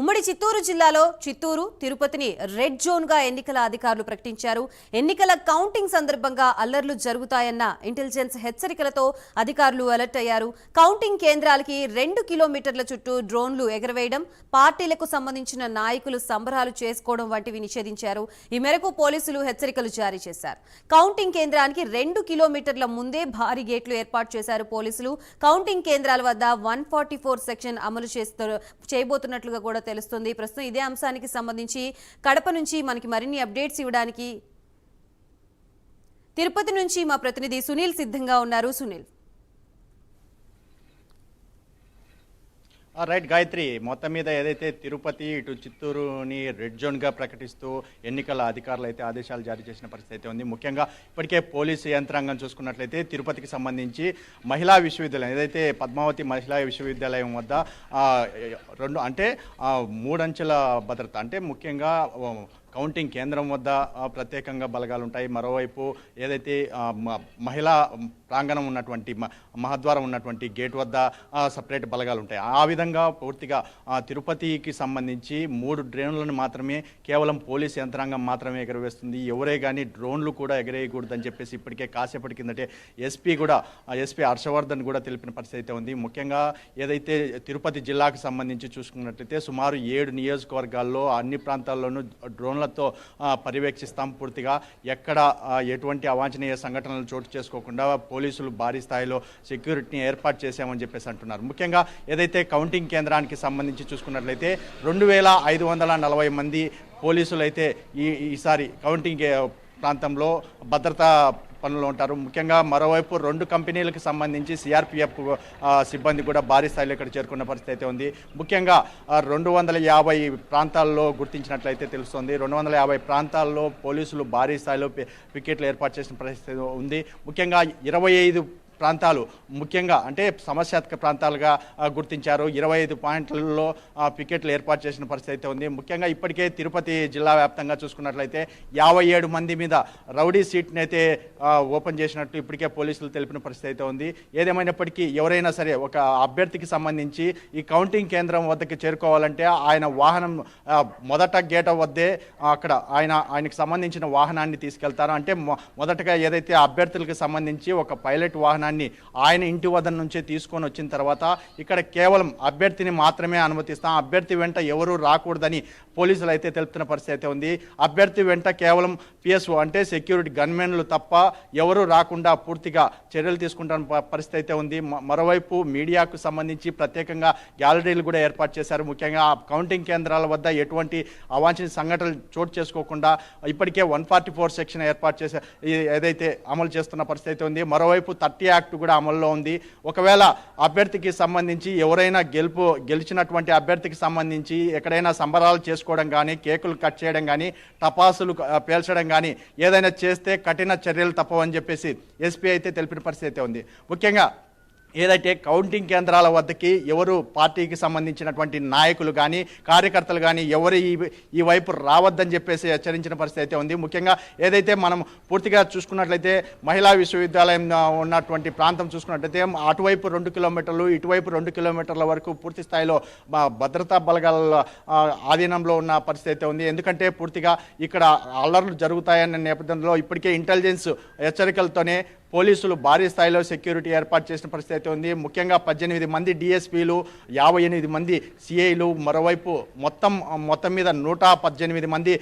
ఉమ్మడి చిత్తూరు జిల్లాలో చిత్తూరు తిరుపతిని రెడ్ జోన్గా ఎన్నికల అధికారులు ప్రకటించారు. ఎన్నికల కౌంటింగ్ సందర్భంగా అల్లర్లు జరుగుతాయన్న ఇంటెలిజెన్స్ హెచ్చరికలతో అధికారులు అలర్ట్ అయ్యారు. కౌంటింగ్ కేంద్రాలకి రెండు కిలోమీటర్ల చుట్టూ డ్రోన్లు ఎగరవేయడం పార్టీలకు సంబంధించిన నాయకులు సంబరాలు చేసుకోవడం వంటివి నిషేధించారు. ఈ మేరకు పోలీసులు హెచ్చరికలు జారీ చేశారు. కౌంటింగ్ కేంద్రానికి రెండు కిలోమీటర్ల ముందే భారీ గేట్లు ఏర్పాటు చేశారు పోలీసులు. కౌంటింగ్ కేంద్రాల వద్ద వన్ ఫార్టీ ఫోర్ సెక్షన్ అమలు చేస్తూ చేయబోతున్నట్లుగా కూడా తెలుస్తుంది. ప్రస్తుతం ఇదే అంశానికి సంబంధించి కడప నుంచి మనకి మరిన్ని అప్డేట్స్ ఇవ్వడానికి తిరుపతి నుంచి మా ప్రతినిధి సునీల్ సిద్ధంగా ఉన్నారు. సునీల్. రైట్ గాయత్రి మొత్తం మీద ఏదైతే తిరుపతి ఇటు చిత్తూరుని రెడ్ జోన్గా ప్రకటిస్తూ ఎన్నికల అధికారులు అయితే ఆదేశాలు జారీ చేసిన పరిస్థితి అయితే ఉంది. ముఖ్యంగా ఇప్పటికే పోలీసు యంత్రాంగం చూసుకున్నట్లయితే తిరుపతికి సంబంధించి మహిళా విశ్వవిద్యాలయం ఏదైతే పద్మావతి మహిళా విశ్వవిద్యాలయం వద్ద రెండు అంటే మూడంచెల భద్రత అంటే ముఖ్యంగా కౌంటింగ్ కేంద్రం వద్ద ప్రత్యేకంగా బలగాలు ఉంటాయి. మరోవైపు ఏదైతే మ- మహిళా ప్రాంగణం ఉన్నటువంటి మ- మహద్వారం ఉన్నటువంటి గేట్ వద్ద సపరేట్ బలగాలు ఉంటాయి. ఆ విధంగా పూర్తిగా తిరుపతికి సంబంధించి మూడు డ్రోన్లను మాత్రమే కేవలం పోలీస్ యంత్రాంగం మాత్రమే ఎగరవేస్తుంది. ఎవరే కానీ డ్రోన్లు కూడా ఎగరేయకూడదని చెప్పేసి ఇప్పటికే కాసేపటి కిందటే ఎస్పీ కూడా ఎస్పీ హర్షవర్ధన్ కూడా తెలిపిన పరిస్థితి అయితే ఉంది. ముఖ్యంగా ఏదైతే తిరుపతి జిల్లాకు సంబంధించి చూసుకున్నట్లయితే సుమారు ఏడు నియోజకవర్గాల్లో అన్ని ప్రాంతాల్లోనూ డ్రోన్ల ఆ, పర్యవేక్షిస్తాం పూర్తిగా. ఎక్కడ ఎటువంటి అవాంఛనీయ సంఘటనలు చోటు చేసుకోకుండా పోలీసులు భారీ స్థాయిలో సెక్యూరిటీని ఏర్పాటు చేశామని చెప్పేసి అంటున్నారు. ముఖ్యంగా ఏదైతే కౌంటింగ్ కేంద్రానికి సంబంధించి చూసుకున్నట్లయితే రెండు వేల ఐదు వందల నలభై మంది పోలీసులు అయితే ఈ ఈసారి కౌంటింగ్ ప్రాంతంలో భద్రతా పనులు ఉంటారు. ముఖ్యంగా మరోవైపు రెండు కంపెనీలకు సంబంధించి సిఆర్పిఎఫ్ సిబ్బంది కూడా భారీ స్థాయిలో ఇక్కడ చేరుకున్న పరిస్థితి అయితే ఉంది. ముఖ్యంగా రెండు వందల యాభై ప్రాంతాల్లో గుర్తించినట్లయితే తెలుస్తుంది. రెండు వందల యాభై ప్రాంతాల్లో పోలీసులు భారీ స్థాయిలో వికెట్లు పికెట్లు ఏర్పాటు చేసిన పరిస్థితి ఉంది. ముఖ్యంగా ఇరవై ఐదు ప్రాంతాలు ముఖ్యంగా అంటే సమస్యాత్మక ప్రాంతాలుగా గుర్తించారు. ఇరవై ఐదు పాయింట్లలో పికెట్లు ఏర్పాటు చేసిన పరిస్థితి అయితే ఉంది. ముఖ్యంగా ఇప్పటికే తిరుపతి జిల్లా వ్యాప్తంగా చూసుకున్నట్లయితే యాభై ఏడు మంది మీద రౌడీ సీట్ని అయితే ఓపెన్ చేసినట్టు ఇప్పటికే పోలీసులు తెలిపిన పరిస్థితి అయితే ఉంది. ఏదేమైనప్పటికీ ఎవరైనా సరే ఒక అభ్యర్థికి సంబంధించి ఈ కౌంటింగ్ కేంద్రం వద్దకు చేరుకోవాలంటే ఆయన వాహనం మొదట గేట్ వద్దే అక్కడ ఆయన ఆయనకు సంబంధించిన వాహనాన్ని తీసుకెళ్తారు. అంటే మొ- మొదటగా ఏదైతే అభ్యర్థులకు సంబంధించి ఒక పైలట్ వాహనం వాహనాన్ని ఆయన ఇంటి వద్ద నుంచే తీసుకొని వచ్చిన తర్వాత ఇక్కడ కేవలం అభ్యర్థిని మాత్రమే అనుమతిస్తాం. అభ్యర్థి వెంట ఎవరూ రాకూడదని పోలీసులు అయితే తెలుపుతున్న పరిస్థితి అయితే ఉంది. అభ్యర్థి వెంట కేవలం పిఎస్ఓ అంటే సెక్యూరిటీ గన్మెన్లు తప్ప ఎవరూ రాకుండా పూర్తిగా చర్యలు తీసుకుంటున్న పరిస్థితి అయితే ఉంది. మరోవైపు మీడియాకు సంబంధించి ప్రత్యేకంగా గ్యాలరీలు కూడా ఏర్పాటు చేశారు. ముఖ్యంగా ఆ కౌంటింగ్ కేంద్రాల వద్ద ఎటువంటి అవాంఛనీయ సంఘటనలు చోటు చేసుకోకుండా ఇప్పటికే వన్ ఫార్టీ ఫోర్ సెక్షన్ ఏర్పాటు చేసే ఏదైతే అమలు చేస్తున్న పరిస్థితి అయితే ఉంది. మరోవైపు థర్టీ యాక్ట్ కూడా అమల్లో ఉంది. ఒకవేళ అభ్యర్థికి సంబంధించి ఎవరైనా గెలుపు గెలిచినటువంటి అభ్యర్థికి సంబంధించి ఎక్కడైనా సంబరాలు చేసుకోవడం కానీ కేకులు కట్ చేయడం కానీ టపాసులు పేల్చడం కానీ ఏదైనా చేస్తే కఠిన చర్యలు తప్పవని చెప్పేసి ఎస్పీ అయితే తెలిపిన పరిస్థితి అయితే ఉంది. ముఖ్యంగా ఏదైతే కౌంటింగ్ కేంద్రాల వద్దకి ఎవరు పార్టీకి సంబంధించినటువంటి నాయకులు కానీ కార్యకర్తలు కానీ ఎవరు ఈ ఈ వైపు రావద్దని చెప్పేసి హెచ్చరించిన పరిస్థితి అయితే ఉంది. ముఖ్యంగా ఏదైతే మనం పూర్తిగా చూసుకున్నట్లయితే మహిళా విశ్వవిద్యాలయం ఉన్నటువంటి ప్రాంతం చూసుకున్నట్లయితే అటువైపు రెండు కిలోమీటర్లు ఇటువైపు రెండు కిలోమీటర్ల వరకు పూర్తి స్థాయిలో భద్రతా బలగాల ఆధీనంలో ఉన్న పరిస్థితి అయితే ఉంది. ఎందుకంటే పూర్తిగా ఇక్కడ అల్లర్లు జరుగుతాయన్న నేపథ్యంలో ఇప్పటికే ఇంటెలిజెన్స్ హెచ్చరికలతోనే పోలీసులు భారీ స్థాయిలో సెక్యూరిటీ ఏర్పాటు చేసిన పరిస్థితి అయితే ఉంది. ముఖ్యంగా పద్దెనిమిది మంది డిఎస్పీలు యాభై ఎనిమిది మంది సిఐలు మరోవైపు మొత్తం మొత్తం మీద నూట పద్దెనిమిది మంది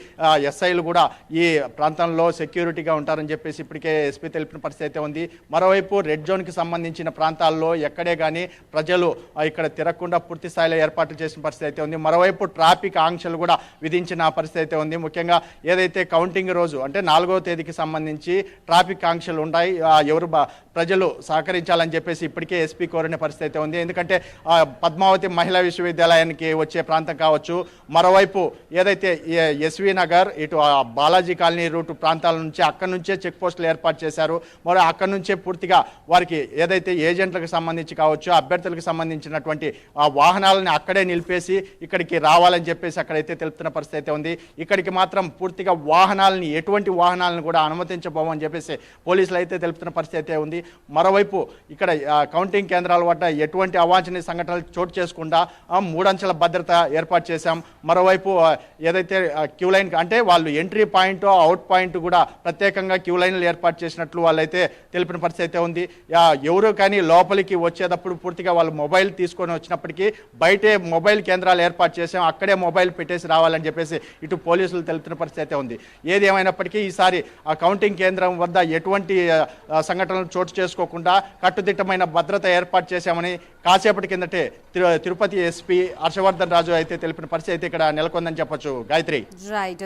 ఎస్ఐలు కూడా ఈ ప్రాంతంలో సెక్యూరిటీగా ఉంటారని చెప్పేసి ఇప్పటికే ఎస్పీ తెలిపిన పరిస్థితి అయితే ఉంది. మరోవైపు రెడ్ జోన్కి సంబంధించిన ప్రాంతాల్లో ఎక్కడే కానీ ప్రజలు ఇక్కడ తిరగకుండా పూర్తి స్థాయిలో ఏర్పాట్లు చేసిన పరిస్థితి అయితే ఉంది. మరోవైపు ట్రాఫిక్ ఆంక్షలు కూడా విధించిన పరిస్థితి అయితే ఉంది. ముఖ్యంగా ఏదైతే కౌంటింగ్ రోజు అంటే నాలుగో తేదీకి సంబంధించి ట్రాఫిక్ ఆంక్షలు ఉంటాయి ఎవరు ప్రజలు సహకరించాలని చెప్పేసి ఇప్పటికే ఎస్పీ కోరిన పరిస్థితి అయితే ఉంది. ఎందుకంటే పద్మావతి మహిళా విశ్వవిద్యాలయానికి వచ్చే ప్రాంతం కావచ్చు. మరోవైపు ఏదైతే ఎస్వి నగర్ ఇటు బాలాజీ కాలనీ రూటు ప్రాంతాల నుంచి అక్కడి నుంచే చెక్ పోస్టులు ఏర్పాటు చేశారు. మరి అక్కడి నుంచే పూర్తిగా వారికి ఏదైతే ఏజెంట్లకు సంబంధించి కావచ్చు అభ్యర్థులకు సంబంధించినటువంటి ఆ వాహనాలని అక్కడే నిలిపేసి ఇక్కడికి రావాలని చెప్పేసి అక్కడైతే తెలుపుతున్న పరిస్థితి అయితే ఉంది. ఇక్కడికి మాత్రం పూర్తిగా వాహనాలని ఎటువంటి వాహనాలను కూడా అనుమతించబోమని చెప్పేసి పోలీసులు అయితే తెలుపుతున్నారు. చేస్తున్న పరిస్థితి అయితే ఉంది. మరోవైపు ఇక్కడ కౌంటింగ్ కేంద్రాల వద్ద ఎటువంటి అవాంఛనీయ సంఘటనలు చోటు చేసుకుండా మూడంచెల భద్రత ఏర్పాటు చేశాం. మరోవైపు ఏదైతే క్యూ లైన్ అంటే వాళ్ళు ఎంట్రీ పాయింట్ అవుట్ పాయింట్ కూడా ప్రత్యేకంగా క్యూ లైన్లు ఏర్పాటు చేసినట్లు వాళ్ళైతే తెలిపిన పరిస్థితి అయితే ఉంది. ఎవరు కానీ లోపలికి వచ్చేటప్పుడు పూర్తిగా వాళ్ళు మొబైల్ తీసుకొని వచ్చినప్పటికీ బయటే మొబైల్ కేంద్రాలు ఏర్పాటు చేసాం అక్కడే మొబైల్ పెట్టేసి రావాలని చెప్పేసి ఇటు పోలీసులు తెలుపుతున్న పరిస్థితి అయితే ఉంది. ఏది ఏమైనప్పటికీ ఈసారి ఆ కౌంటింగ్ కేంద్రం వద్ద ఎటువంటి సంఘటనలు చోటు చేసుకోకుండా కట్టుదిట్టమైన భద్రత ఏర్పాటు చేశామని కాసేపటి కిందటే తిరు- తిరుపతి ఎస్పీ హర్షవర్ధన్ రాజు అయితే తెలిపిన పరిస్థితి అయితే ఇక్కడ నెలకొందని చెప్పొచ్చు. గాయత్రి.